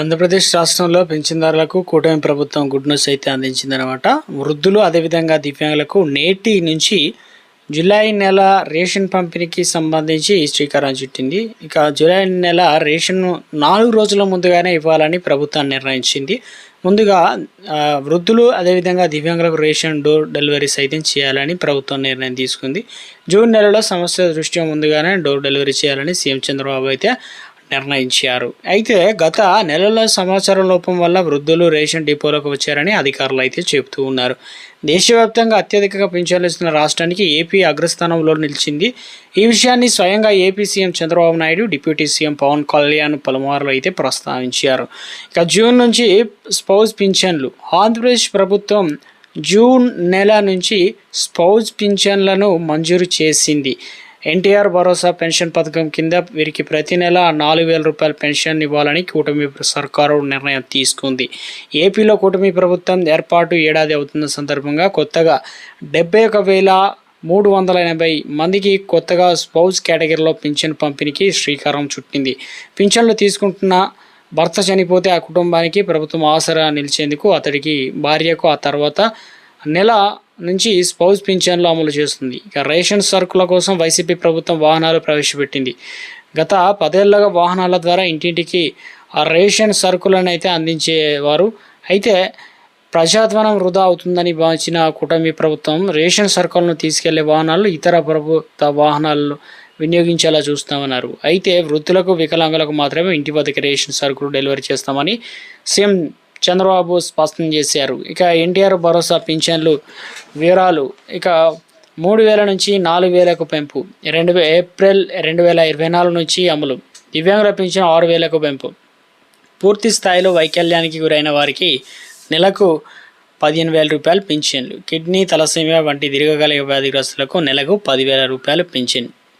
ఆంధ్రప్రదేశ్ రాష్ట్రంలో పెన్షన్దారులకు కూటమి ప్రభుత్వం గుడ్ న్యూస్ అయితే అందించిందనమాట వృద్ధులు అదేవిధంగా దివ్యాంగులకు నేటి నుంచి జూలై నెల రేషన్ పంపిణీకి సంబంధించి శ్రీకారం చుట్టింది. ఇక జూలై నెల రేషన్ నాలుగు రోజుల ముందుగానే ఇవ్వాలని ప్రభుత్వం నిర్ణయించింది. ముందుగా వృద్ధులు అదేవిధంగా దివ్యాంగులకు రేషన్ డోర్ డెలివరీ సైతం చేయాలని ప్రభుత్వం నిర్ణయం తీసుకుంది. జూన్ నెలలో సమస్య దృష్ట్యా ముందుగానే డోర్ డెలివరీ చేయాలని సీఎం చంద్రబాబు అయితే నిర్ణయించారు. అయితే గత నెలలో సమాచారం లోపం వల్ల వృద్ధులు రేషన్ డిపోలకు వచ్చారని అధికారులు అయితే చెబుతూ ఉన్నారు. దేశవ్యాప్తంగా అత్యధికంగా పింఛన్లు ఇస్తున్న రాష్ట్రానికి ఏపీ అగ్రస్థానంలో నిలిచింది. ఈ విషయాన్ని స్వయంగా AP CM Chandrababu Naidu deputy CM Pavan Kalyan పలుమార్లు అయితే ప్రస్తావించారు. ఇక జూన్ నుంచి స్పౌజ్ పింఛన్లు ఆంధ్రప్రదేశ్ ప్రభుత్వం జూన్ నెల నుంచి స్పౌజ్ పింఛన్లను మంజూరు చేసింది. ఎన్టీఆర్ భరోసా పెన్షన్ పథకం కింద వీరికి ప్రతి నెల నాలుగు వేల రూపాయల పెన్షన్ ఇవ్వాలని కూటమి సర్కారు నిర్ణయం తీసుకుంది. ఏపీలో కూటమి ప్రభుత్వం ఏర్పాటు ఏడాది అవుతున్న సందర్భంగా కొత్తగా డెబ్బై ఒక వేల మూడు వందల ఎనభై మందికి కొత్తగా స్పౌజ్ కేటగిరీలో పింఛన్ పంపిణీకి శ్రీకారం చుట్టింది. పింఛన్లు తీసుకుంటున్న భర్త చనిపోతే ఆ కుటుంబానికి ప్రభుత్వం ఆసరా నిలిచేందుకు అతడికి భార్యకు ఆ తర్వాత నెల నుంచి స్పౌజ్ పింఛన్లు అమలు చేస్తుంది. ఇక రేషన్ సరుకుల కోసం వైసీపీ ప్రభుత్వం వాహనాలు ప్రవేశపెట్టింది. గత పదేళ్ళుగా వాహనాల ద్వారా ఇంటింటికి ఆ రేషన్ సరుకులను అయితే అందించేవారు. అయితే ప్రజాధ్వనం వృధా అవుతుందని భావించిన కూటమి ప్రభుత్వం రేషన్ సరుకులను తీసుకెళ్ళే వాహనాలు ఇతర ప్రభుత్వ వాహనాలను వినియోగించేలా చూస్తామన్నారు. అయితే వృద్ధులకు వికలాంగులకు మాత్రమే ఇంటి వద్దకి రేషన్ సరుకులు డెలివరీ చేస్తామని సీఎం చంద్రబాబు స్పష్టం చేశారు. ఇక ఎన్టీఆర్ భరోసా పింఛన్లు వివరాలు. ఇక మూడు వేల నుంచి నాలుగు వేలకు పెంపు. రెండు ఏప్రిల్ రెండు వేల ఇరవై నాలుగు నుంచి అమలు. దివ్యాంగుల పింఛన్ ఆరు వేలకు పెంపు. పూర్తి స్థాయిలో వైకల్యానికి గురైన వారికి నెలకు పదిహేను వేల రూపాయలు పింఛన్లు. కిడ్నీ తలసేమియా వంటి దీర్ఘకాలిక వ్యాధిగ్రస్తులకు నెలకు పదివేల రూపాయలు పింఛన్.